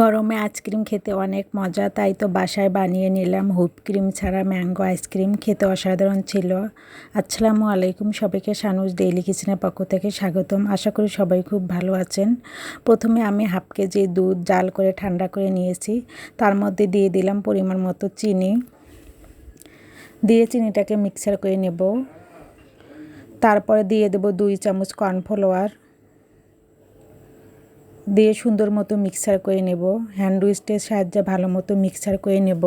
গরমে আইসক্রিম খেতে অনেক মজা, তাই তো বাসায় বানিয়ে নিলাম। হুপ ক্রিম ছাড়া ম্যাঙ্গো আইসক্রিম খেতে অসাধারণ ছিল। আসসালামু আলাইকুম সবাইকে, সানুজ ডেইলি কিচেনের পক্ষ থেকে স্বাগতম। আশা করি সবাই খুব ভালো আছেন। প্রথমে আমি হাফ কেজি দুধ জাল করে ঠান্ডা করে নিয়েছি। তার মধ্যে দিয়ে দিলাম পরিমাণ মতো চিনি। দিয়ে চিনিটাকে মিক্সার করে নেব। তারপরে দিয়ে দেব দুই চামচ কর্নফ্লাওয়ার। দিয়ে সুন্দর মতো মিক্সার করে নেব। হ্যান্ড উইস্টের সাহায্যে ভালো মতো মিক্সার করে নেব।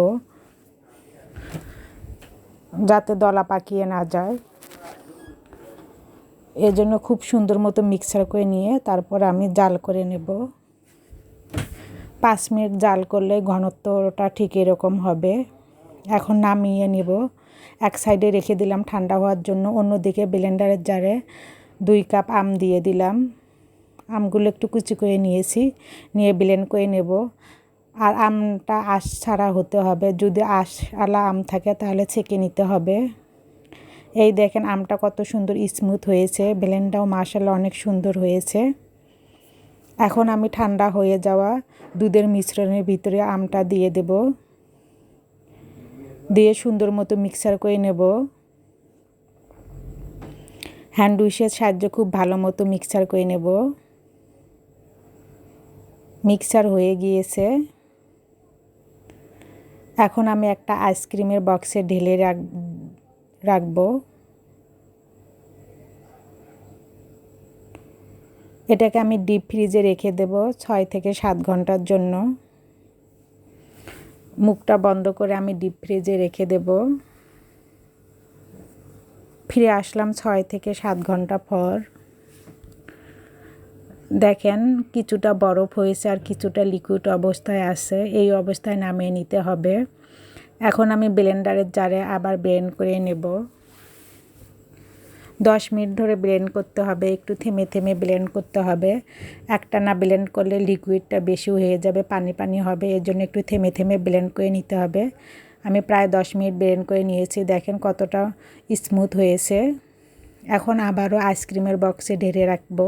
যাতে দলা পাকিয়ে না যায়। এজন্য খুব সুন্দর মতো মিক্সার করে নিয়ে তারপর আমি জাল করে নেব। পাঁচ মিনিট জাল করলে ঘনত্বটা ঠিক এরকম হবে। এখন নামিয়ে নেব। এক সাইডে রেখে দিলাম ঠান্ডা হওয়ার জন্য। অন্যদিকে ব্লেন্ডারের জারে দুই কাপ আম দিয়ে দিলাম। আমগুলো একটু কুচি করে নিয়েছি, নিয়ে ব্লেন্ড করে নেব। আর আমটা আশ ছাড়া হতে হবে। যদি আশ আলা আম থাকে তাহলে ছেঁকে নিতে হবে। এই দেখেন আমটা কত সুন্দর স্মুথ হয়েছে। ব্লেন্ডটাও মাসাল্লাহ অনেক সুন্দর হয়েছে। এখন আমি ঠান্ডা হয়ে যাওয়া দুধের মিশ্রণের ভিতরে আমটা দিয়ে দেব। দিয়ে সুন্দর মতো মিক্সার করে নেব। হ্যান্ড উইশের সাহায্যে খুব ভালো মতো মিক্সার করে নেব। মিক্সার হয়ে গিয়েছে। এখন আমি একটা আইসক্রিমের বক্সে ঢেলে রাখ, রাখব। এটাকে আমি ডিপ ফ্রিজে রেখে দেব ছয় থেকে সাত ঘণ্টার জন্য। মুখটা বন্ধ করে আমি ডিপ ফ্রিজে রেখে দেব। ফিরে আসলাম ছয় থেকে সাত ঘণ্টা পর। দেখেন, কিছুটা বরফ হয়েছে আর কিছুটা লিকুইড অবস্থায় আছে। এই অবস্থায় নামিয়ে নিতে হবে। এখন আমি ব্লেন্ডারের জারে আবার ব্লেন্ড করে নেব। দশ মিনিট ধরে ব্লেন্ড করতে হবে, একটু থেমে থেমে ব্লেন্ড করতে হবে। একটা না ব্লেন্ড করলে লিকুইডটা বেশি হয়ে যাবে, পানি পানি হবে, এর জন্য একটু থেমে থেমে ব্লেন্ড করে নিতে হবে। আমি প্রায় দশ মিনিট ব্লেন্ড করে নিয়েছি, দেখেন কতটা স্মুথ হয়েছে। এখন আবারও আইসক্রিমের বক্সে ঢেলে রাখব।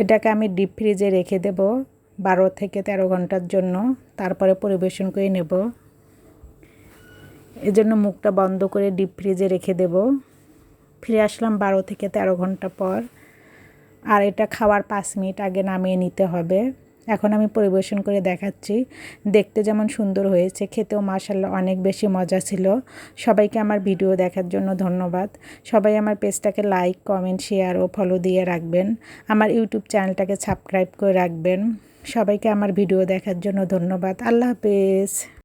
এটাকে আমি ডিপ ফ্রিজে রেখে দেব বারো থেকে তেরো ঘণ্টার জন্য। তারপরে পরিবেশন করে নেব। এজন্য মুখটা বন্ধ করে ডিপ ফ্রিজে রেখে দেব। ফিরে আসলাম বারো থেকে তেরো ঘণ্টা পর। আর এটা খাওয়ার পাঁচ মিনিট আগে নামিয়ে নিতে হবে। এখন আমি পরিবেশন করে দেখাচ্ছি। দেখতে যেমন সুন্দর হয়েছে, খেতেও মাসাল্লাহ অনেক বেশি মজা ছিল। সবাইকে আমার ভিডিও দেখার জন্য ধন্যবাদ। সবাই আমার পেজটাকে লাইক, কমেন্ট, শেয়ার ও ফলো দিয়ে রাখবেন। আমার ইউটিউব চ্যানেলটাকে সাবস্ক্রাইব করে রাখবেন। সবাইকে আমার ভিডিও দেখার জন্য ধন্যবাদ। আল্লাহ হাফেজ।